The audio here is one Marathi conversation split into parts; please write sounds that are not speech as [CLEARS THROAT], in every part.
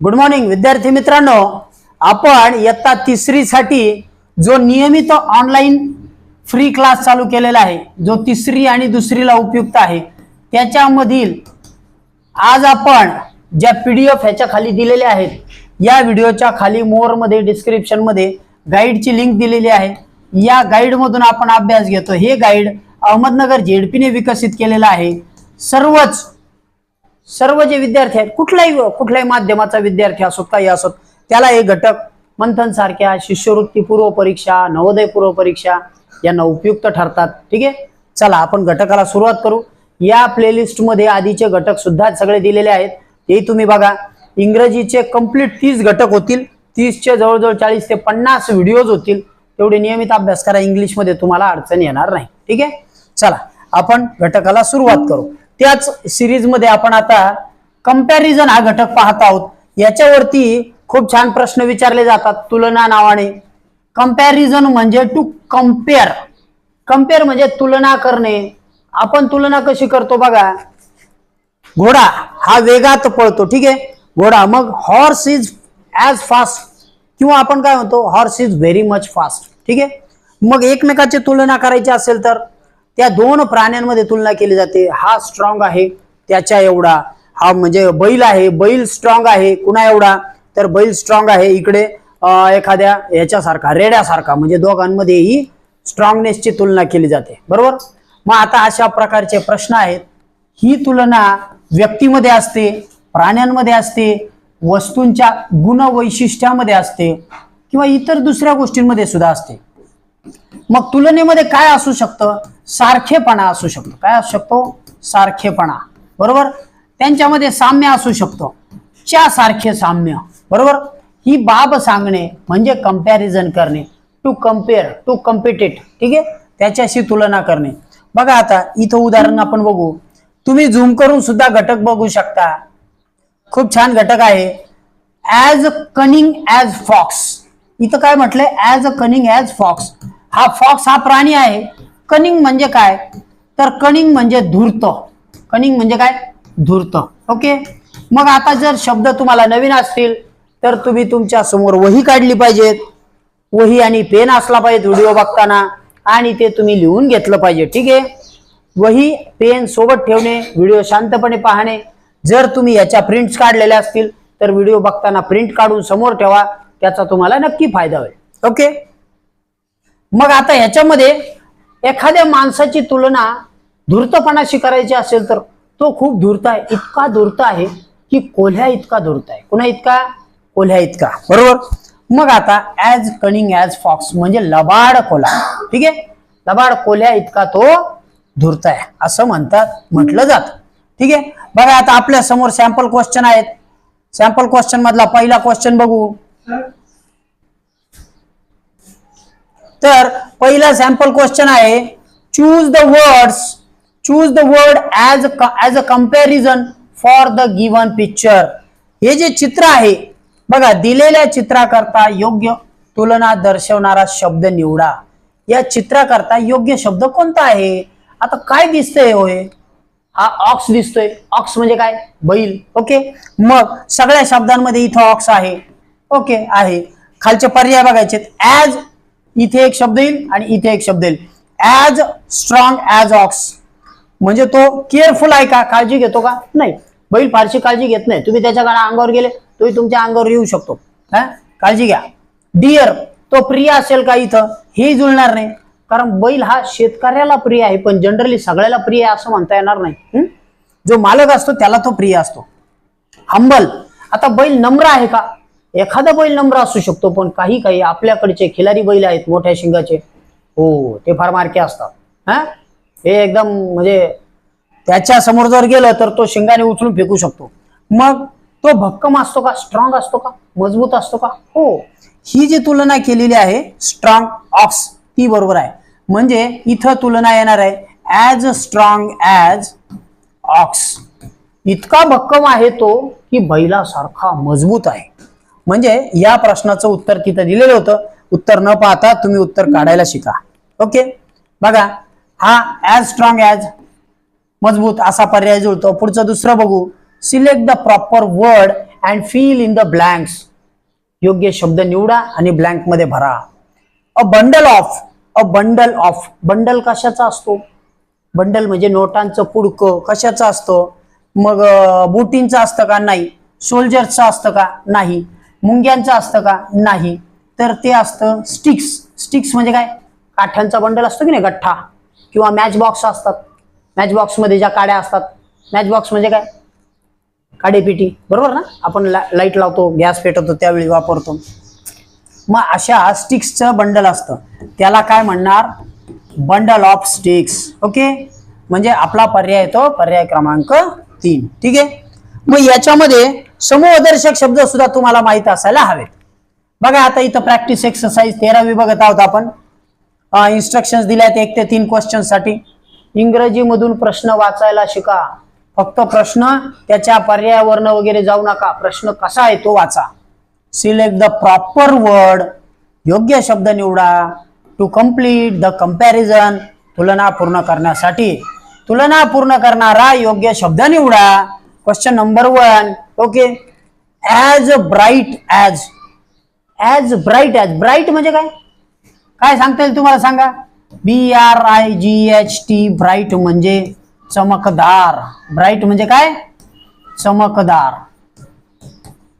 गुड मॉर्निंग विद्यार्थी मित्रांनो. आपण इयत्ता तिसरीसाठी जो नियमित ऑनलाईन फ्री क्लास चालू केलेला आहे जो तिसरी आणि दुसरीला उपयुक्त आहे त्याच्यामधील आज आपण ज्या पी डी ह्याच्या खाली दिलेल्या आहेत या व्हिडिओच्या खाली मोरमध्ये डिस्क्रिप्शनमध्ये गाईडची लिंक दिलेली आहे. या गाईडमधून आपण अभ्यास घेतो. हे गाईड अहमदनगर झेडपीने विकसित केलेलं आहे. सर्वच सर्व जे विद्यार्थी आहेत कुठल्याही कुठल्याही माध्यमाचा विद्यार्थी असोत काही असोत त्याला हे घटक मंथन सारख्या शिष्यवृत्ती पूर्व परीक्षा नवोदय पूर्व परीक्षा यांना उपयुक्त ठरतात. ठीक आहे? चला आपण घटकाला सुरुवात करू. या प्लेलिस्टमध्ये आधीचे घटक सुद्धा सगळे दिलेले आहेत. ते तुम्ही बघा. इंग्रजीचे कंप्लीट तीस घटक होतील. तीसचे जवळजवळ चाळीस ते पन्नास व्हिडिओज होतील. तेवढे नियमित अभ्यास करा. इंग्लिशमध्ये तुम्हाला अडचण येणार नाही. ठीक आहे? चला आपण घटकाला सुरुवात करू. त्याच सिरीजमध्ये आपण आता कंपॅरिझन हा घटक पाहत आहोत. याच्यावरती खूप छान प्रश्न विचारले जातात तुलना नावाने. कंपॅरिझन म्हणजे टू कंपेअर कंपेअर म्हणजे तुलना करणे. आपण तुलना कशी करतो बघा. घोडा हा वेगात पळतो ठीक आहे? घोडा मग हॉर्स इज ॲज फास्ट किंवा आपण काय म्हणतो horse is very much fast ठीक आहे? मग एकमेकाची तुलना करायची असेल तर? त्या दोन प्राण्यांमध्ये तुलना केली जाते. हा स्ट्रॉंग आहे त्याच्या एवढा. हा म्हणजे बैल आहे बैल स्ट्रॉंग आहे कुणा एवढा? तर बैल स्ट्रॉंग आहे इकडे एखाद्या याच्यासारखा रेड्यासारखा. म्हणजे दोघांमध्ये ही स्ट्रॉंगनेसची तुलना केली जाते. बरोबर? मग आता अशा प्रकारचे प्रश्न आहेत. ही तुलना व्यक्तीमध्ये असते प्राण्यांमध्ये असते वस्तूंच्या गुणवैशिष्ट्यामध्ये असते किंवा इतर दुसऱ्या गोष्टींमध्ये सुद्धा असते. मग तुलनेमध्ये काय असू शकतं? सारखेपणा असू शकतो. काय असू शकतो? सारखेपणा. बरोबर? त्यांच्यामध्ये साम्य असू शकतो. च्या सारखे साम्य. बरोबर? ही बाब सांगणे म्हणजे कंपॅरिझन करणे. टू कंपेअर टू कम्पिटेट ठीक आहे? त्याच्याशी तुलना करणे. बघा आता इथं उदाहरण आपण बघू. तुम्ही झूम करून सुद्धा घटक बघू शकता. खूप छान घटक आहे. ॲज कनिंग ॲज फॉक्स इथं काय म्हटलंय? As a cunning as fox हा फॉक्स हा प्राणी आहे. कनिंग म्हणजे काय? तर कनिंग म्हणजे धूर्त. कनिंग म्हणजे काय? धूर्त. ओके? मग आता जर शब्द तुम्हाला नवीन असतील तर तुम्ही तुमच्यासमोर वही काढली पाहिजेत. वही आणि पेन असला पाहिजे व्हिडिओ बघताना आणि ते तुम्ही लिहून घेतलं पाहिजे. ठीक आहे? वही पेन सोबत ठेवणे व्हिडिओ शांतपणे पाहणे. जर तुम्ही याच्या प्रिंट्स काढलेल्या असतील तर व्हिडिओ बघताना प्रिंट काढून समोर ठेवा. त्याचा तुम्हाला नक्की फायदा होईल. ओके? मग आता ह्याच्यामध्ये एखाद्या माणसाची तुलना धूर्तपणाशी करायची असेल तर तो खूप धूर्त आहे. इतका धूर्त आहे की कोल्ह्या इतका धूर्त आहे. कुणा इतका? कोल्ह्या इतका. बरोबर? मग आता ऍज कनिंग ऍज फॉक्स म्हणजे लबाड कोला ठीक आहे? लबाड कोल्ह्या इतका तो धूर्त आहे. असं म्हणतात म्हटलं जात. ठीक आहे? बघा आता आपल्यासमोर सॅम्पल क्वेश्चन आहेत. सॅम्पल क्वेश्चन मधला पहिला क्वेश्चन बघू. तर पहिला सॅम्पल क्वेश्चन आहे choose the words choose the word as as a comparison for the given picture हे जे चित्र आहे बघा दिलेल्या चित्राकरता योग्य तुलना दर्शवणारा शब्द निवडा. या चित्राकरता योग्य शब्द कोणता आहे? आता काय दिसतंय होय हा? ऑक्स दिसतोय. ऑक्स म्हणजे काय? बैल. ओके? मग सगळ्या शब्दांमध्ये इथं ऑक्स आहे. ओके आहे. खालचे पर्याय बघायचे ऍज इथे एक शब्द येईल आणि इथे एक शब्द येईल. ऍज स्ट्रॉंग ऍज ऑक्स म्हणजे तो केअरफुल आहे का? काळजी घेतो का? नाही. बैल फारशी काळजी घेत नाही. तुम्ही त्याच्या गाणं अंगावर गेले तोही तुमच्या अंगावर येऊ शकतो. हा? काळजी घ्या. डिअर तो प्रिय असेल का इथं? हे जुळणार नाही. कारण बैल हा शेतकऱ्याला प्रिय आहे पण जनरली सगळ्याला प्रिय आहे असं म्हणता येणार नाही. जो मालक असतो त्याला तो प्रिय असतो. हंबल आता बैल नम्र आहे का? एखादा बैल नंबर असू शकतो पण काही काही आपल्याकडचे खिलारी बैल आहेत मोठ्या शिंगाचे. हो ते फार मारके असतात. हा? हे एकदम म्हणजे त्याच्यासमोर जर गेलं तर तो शिंगाने उचलून फेकू शकतो. मग तो भक्कम असतो का? स्ट्रॉंग असतो का? मजबूत असतो का? हो. ही जी तुलना केलेली आहे स्ट्रॉंग ऑक्स ती बरोबर आहे. म्हणजे इथं तुलना येणार आहे ऍज स्ट्रॉंग ऍज ऑक्स इतका भक्कम आहे तो की बैलासारखा मजबूत आहे. म्हणजे या प्रश्नाचं उत्तर तिथं दिलेलं होतं. उत्तर न पाहता तुम्ही उत्तर काढायला शिका. ओके बघा हा ॲज स्ट्रॉंग ॲज मजबूत असा पर्याय जुळतो. पुढचं दुसरं बघू. Select the proper word and fill in the blanks योग्य शब्द निवडा आणि ब्लँकमध्ये भरा. A bundle of a bundle of bundle कशाचा असतो? बंडल म्हणजे नोटांचं पुडकं. कशाचं असतं? मग बुटींचं असतं का? नाही. सोल्जर्सचं असतं का? नाही. मुंग्यांचं असतं का? नाही. तर ते असतं स्टिक्स. स्टिक्स म्हणजे काय? काठ्यांचा बंडल असतो की नाही? गठ्ठा. किंवा मॅच बॉक्स असतात. मॅच बॉक्समध्ये ज्या काड्या असतात. मॅच बॉक्स म्हणजे काय? काडेपिटी. बरोबर ना? आपण ला लाइट लावतो गॅस पेटवतो त्यावेळी वापरतो. मग अशा स्टिक्सचं बंडल असतं. त्याला काय म्हणणार? Bundle of sticks. ओके? म्हणजे आपला पर्याय येतो. पर्याय क्रमांक तीन. ठीक आहे? मग याच्यामध्ये समूहदर्शक शब्द सुद्धा तुम्हाला माहीत असायला हवेत. बघा आता इथं प्रॅक्टिस एक्सरसाइज तेरावी बघत आहोत आपण. इन्स्ट्रक्शन दिल्यात एक ते तीन क्वेश्चनसाठी. इंग्रजीमधून प्रश्न वाचायला शिका. फक्त प्रश्न त्याच्या पर्यावरण वगैरे जाऊ नका. प्रश्न कसा आहे तो वाचा. सिलेक्ट द प्रॉपर वर्ड योग्य शब्द निवडा. टू कंप्लीट द कंपॅरिझन तुलना पूर्ण करण्यासाठी. तुलना पूर्ण करणारा योग्य शब्द निवडा. Question number one okay as bright as as bright as bright म्हणजे काय? काय सांगता येईल तुम्हाला? सांगा. B R I G H T bright म्हणजे चमकदार. ब्राईट म्हणजे काय? चमकदार.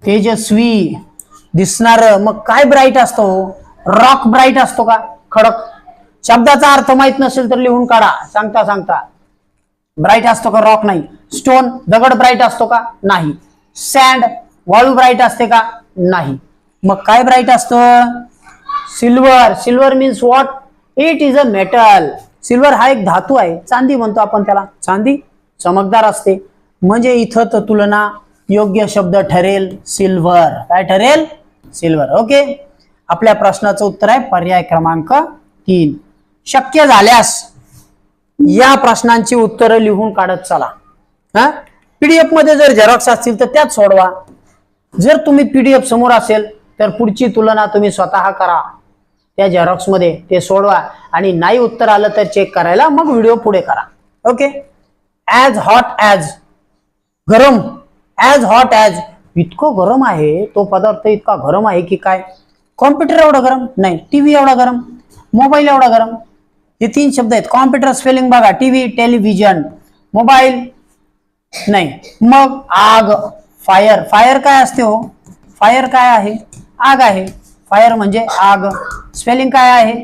तेजस्वी. दिसणार. मग काय ब्राईट असतो? रॉक ब्राईट असतो का? खडक. शब्दाचा अर्थ माहीत नसेल तर लिहून काढा. सांगता सांगता. ब्राईट असतो का? रॉक नाही. स्टोन दगड ब्राईट असतो का? नाही. सँड वाळू ब्राईट असते का? नाही. मग काय ब्राईट असतं? Silver silver means what it is a metal silver हा एक धातू आहे. चांदी म्हणतो आपण त्याला. चांदी चमकदार असते. म्हणजे इथं तर तुलना योग्य शब्द ठरेल सिल्वर काय ठरेल? सिल्वर ओके आपल्या प्रश्नाचं उत्तर आहे पर्याय क्रमांक तीन. शक्य झाल्यास या प्रश्नांची उत्तरं लिहून काढत चला. हा? पीडीएफमध्ये जर झेरॉक्स असतील तर त्यात सोडवा. जर तुम्ही पीडीएफ समोर असेल तर पुढची तुलना तुम्ही स्वतः करा. त्या झेरॉक्समध्ये ते सोडवा. आणि नाही उत्तर आलं तर चेक करायला मग व्हिडिओ पुढे करा. ओके ॲज हॉट ॲज गरम. ॲज हॉट ॲज इतकं गरम आहे तो पदार्थ इतका गरम आहे की काय? कॉम्प्युटर एवढा गरम? नाही. टीव्ही एवढा गरम? मोबाईल एवढा गरम? हे तीन शब्द आहेत. कॉम्प्युटर स्पेलिंग बघा. टीव्ही टेलिव्हिजन मोबाईल नाही. मग आग. फायर. फायर काय असते हो? फायर काय आहे? आग आहे. फायर म्हणजे आग. स्पेलिंग काय आहे?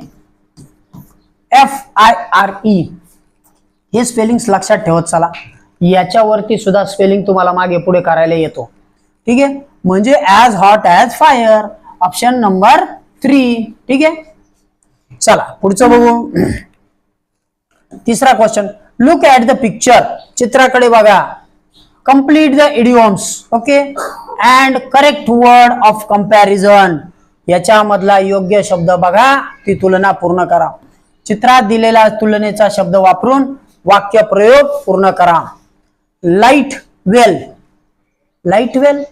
एफ आय आर ई हे स्पेलिंग लक्षात ठेवत चला. याच्यावरती सुद्धा स्पेलिंग तुम्हाला मागे पुढे करायला येतो. ठीक आहे? म्हणजे as hot as fire option number three ठीक आहे? चला पुढचं बघू. [CLEARS THROAT] तिसरा question look at the picture चित्राकडे बघा. Complete the idioms okay and correct word of comparison याच्यामधला योग्य शब्द बघा. ती तुलना पूर्ण करा. चित्रात दिलेला तुलनेचा शब्द वापरून वाक्य प्रयोग पूर्ण करा. लाइट वेल लाइट वेल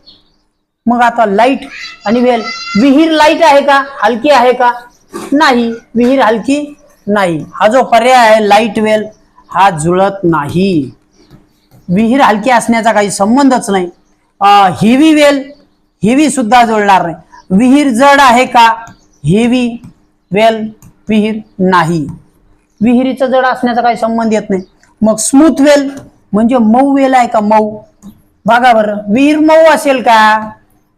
मग आता लाइट आणि वेल विहीर लाइट आहे का? हलकी आहे का? नाही. विहीर हलकी नाही. हा जो पर्याय आहे लाइट वेल हा जुळत नाही. विहीर हलकी असण्याचा काही संबंधच नाही. हिवी वेल हिवी सुद्धा जुळणार नाही. विहीर जड आहे का? हेवी वेल विहीर नाही. विहिरीचं जड असण्याचा काही संबंध येत नाही. मग स्मूथ वेल म्हणजे मऊ वेल आहे का मऊ? बघा बरं विहीर मऊ असेल का?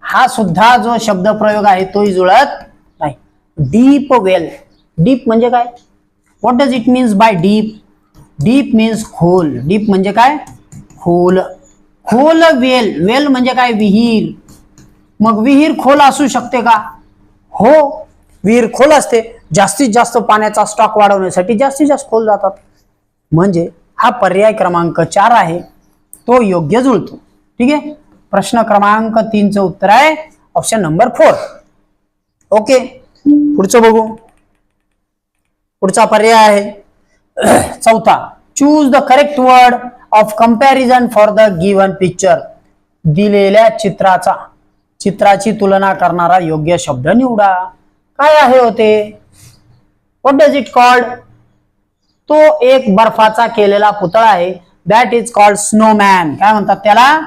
हा सुद्धा जो शब्द प्रयोग आहे तोही जुळत नाही. डीप वेल डीप म्हणजे काय? What does it means by deep deep means खोल. डीप म्हणजे काय? खोल. खोल वेल. वेल म्हणजे काय? विहीर. मग विहीर खोल असू शकते का? हो. विहीर खोल असते. जास्तीत जास्त पाण्याचा स्टॉक वाढवण्यासाठी जास्तीत जास्त खोल जातात. म्हणजे हा पर्याय क्रमांक चार आहे. तो योग्य जुळतो. ठीक आहे? प्रश्न क्रमांक तीनचं उत्तर आहे. ऑप्शन नंबर फोर ओके पुढचं बघू. पुढचा पर्याय आहे. [CLEARS THROAT] चौथा choose the correct word of comparison for the given picture दिलेल्या चित्राचा चित्राची तुलना करणारा योग्य शब्द निवडा. काय आहे होते वॉट डज इट कॉल्ड तो एक बर्फाचा केलेला पुतळा आहे. दॅट इज कॉल्ड स्नोमॅन काय म्हणतात त्याला?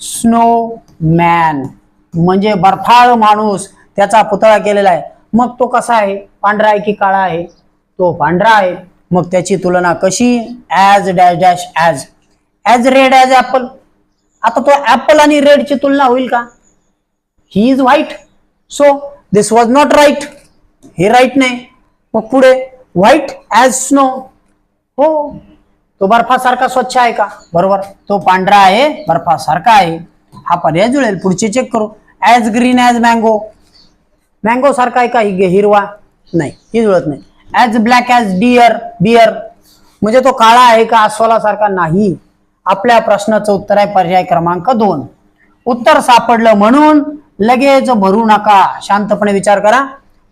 स्नो मॅन म्हणजे बर्फाळ माणूस त्याचा पुतळा केलेला आहे. मग तो कसा आहे? पांढरा आहे की काळा आहे? तो पांढरा आहे. मग त्याची तुलना कशी? As dash dash as as red as apple आता तो ॲपल आणि रेडची तुलना होईल का? He is white so this was not right हे राईट नाही. मग पुढे व्हाईट ॲज स्नो हो. तो बर्फासारखा स्वच्छ आहे का? बरोबर. तो पांढरा आहे बर्फासारखा आहे. हा पर्याय जुळेल. पुढचे चेक करू. As green as mango mango सारखा आहे का? हिरवा? नाही. ही जुळत नाही. As black as deer bear म्हणजे तो काळा आहे का अस्वलासारखा नाही? आपल्या प्रश्नाचं उत्तर आहे पर्याय क्रमांक दोन. उत्तर सापडलं म्हणून लगेच भरू नका. शांतपणे विचार करा.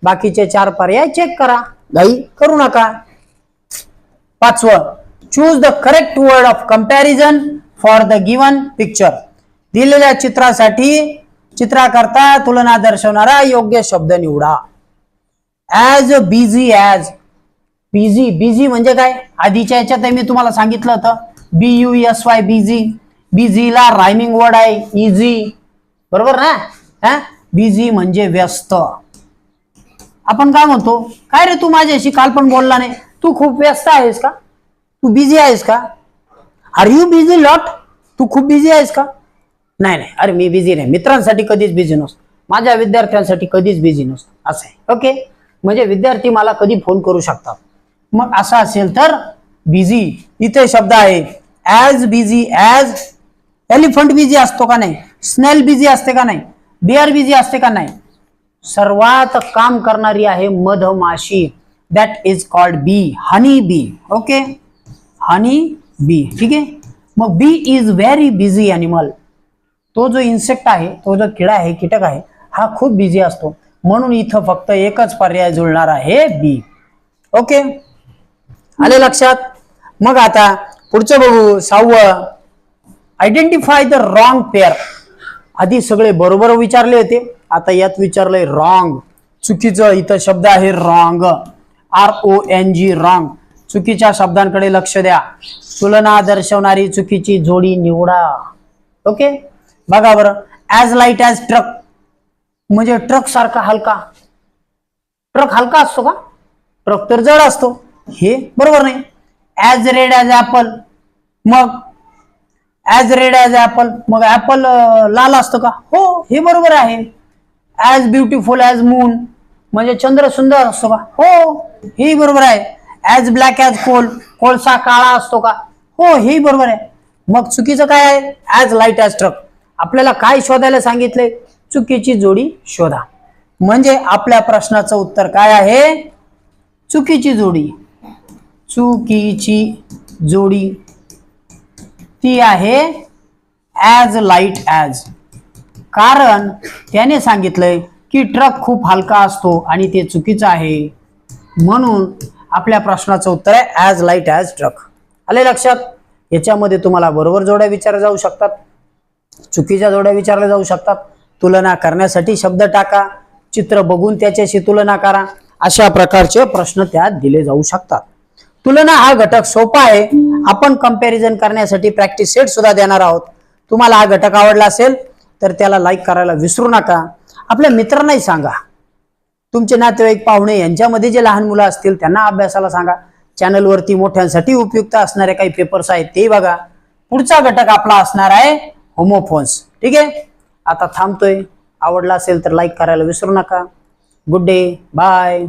बाकीचे चार पर्याय चेक करा. घाई करू नका. पाचवं choose the correct word of comparison for the given picture दिलेल्या चित्रासाठी चित्राकरता तुलना दर्शवणारा योग्य शब्द निवडा. As busy as busy busy म्हणजे काय? आधीच्या याच्यात मी तुम्हाला सांगितलं होतं. B U S Y busy बिझीला rhyming word आहे इझी बरोबर ना? हा? बिझी म्हणजे व्यस्त. आपण काय म्हणतो? काय रे तू माझ्याशी? काल पण बोलला नाही. तू खूप व्यस्त आहेस का? तू बिझी आहेस का? आर यू बिझी लॉट तू खूप बिझी आहेस का? नाही नाही. अरे मी बिझी नाही. मित्रांसाठी कधीच बिझी नसतो. माझ्या विद्यार्थ्यांसाठी कधीच बिझी नसतो. असं आहे. ओके म्हणजे विद्यार्थी मला कधी फोन करू शकतात. मग असं असेल तर बिझी इथे शब्द आहे as busy as elephant busy असतो का नाही? स्नेल बिझी असते का नाही? बिअर बिझी असते का नाही? सर्वात काम करणारी आहे मधमाशी. That is called bee honey bee okay honey bee ठीक आहे? मग bee is very busy animal तो जो इन्सेक्ट आहे तो जो किडा आहे कीटक आहे हा खूप बिझी असतो. म्हणून इथं फक्त एकच पर्याय जुळणार आहे बी ओके आले लक्षात? मग आता पुढचं बघू. सहावं. आयडेंटिफाय द रॉंग पेअर आधी सगळे बरोबर विचारले होते. आता यात विचारलंय रॉंग चुकीचं इथं शब्द आहे wrong R O N G wrong चुकीच्या शब्दांकडे लक्ष द्या. तुलना दर्शवणारी चुकीची जोडी निवडा. ओके बघा बरं. ॲज लाइट ॲज ट्रक म्हणजे ट्रक सारखा हलका. ट्रक हलका असतो का? ट्रक तर जड असतो. हे बरोबर नाही. ॲज रेड ॲज ॲपल मग? ॲज रेड ॲज ॲपल मग ॲपल लाल असतं का? हो हे बरोबर आहे. ॲज ब्युटिफुल ॲज मून म्हणजे चंद्र सुंदर असतो का? हो हे बरोबर आहे. ॲज ब्लॅक ॲज कोल कोळसा काळा असतो का? हो हे बरोबर आहे. मग चुकीचं काय आहे? ॲज लाइट ॲज ट्रक आपल्याला काय शोधायला सांगितलंय? चुकीची जोडी शोधा. म्हणजे आपल्या प्रश्नाचं उत्तर काय आहे? चुकीची जोडी. चुकीची जोडी. ती आहे ॲज लाइट ॲज कारण त्याने सांगितलंय की ट्रक खूप हलका असतो आणि ते चुकीचं आहे. म्हणून आपल्या प्रश्नाचं उत्तर आहे ॲज लाइट ॲज ट्रक आले लक्षात? याच्यामध्ये तुम्हाला बरोबर जोड्या विचारल्या जाऊ शकतात. चुकीच्या जोड्या विचारल्या जाऊ शकतात. तुलना करण्यासाठी शब्द टाका चित्र बघून त्याच्याशी तुलना करा. अशा प्रकारचे प्रश्न त्यात दिले जाऊ शकतात. तुलना हा घटक सोपा आहे. आपण कंपॅरिझन करण्यासाठी प्रॅक्टिस सेट सुद्धा देणार आहोत. तुम्हाला हा घटक आवडला असेल तर त्याला लाईक करायला विसरू नका. आपल्या मित्रांनाही सांगा. तुमचे नातेवाईक पाहुणे यांच्यामध्ये जे लहान मुलं असतील त्यांना अभ्यासाला सांगा. चॅनलवरती मोठ्यांसाठी उपयुक्त असणारे काही पेपर्स आहेत ते बघा. पुढचा घटक आपला असणार आहे होमोफोन्स ठीक आहे? आता थांबतोय. आवडला असेल तर लाईक करायला विसरू नका. Good day bye